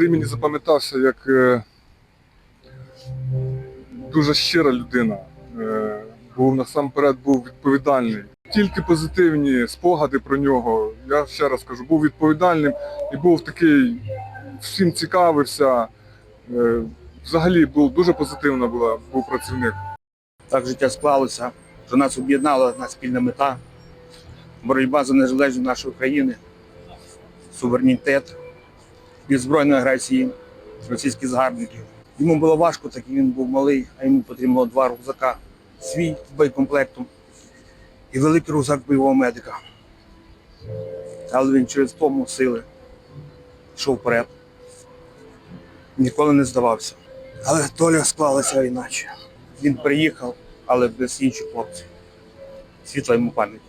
мені запам'ятався як е, дуже щира людина. Е, Був насамперед був відповідальний. Тільки позитивні спогади про нього. Я ще раз кажу, був відповідальним і був такий, всім цікавився. Е, Взагалі був дуже позитивна була був працівник. Так життя склалося, що нас об'єднала одна спільна мета боротьба за незалежність нашої країни, суверенітет від збройної агресії російських згарбників. Йому було важко, так як він був малий, а йому потрібно було два рюкзака, свій з боєкомплектом і великий рюкзак бойового медика. Але він через тому сили йшов вперед. Ніколи не здавався. Але доля склалася іначе. Він приїхав, але без інших хлопців. Світла йому пам'ять.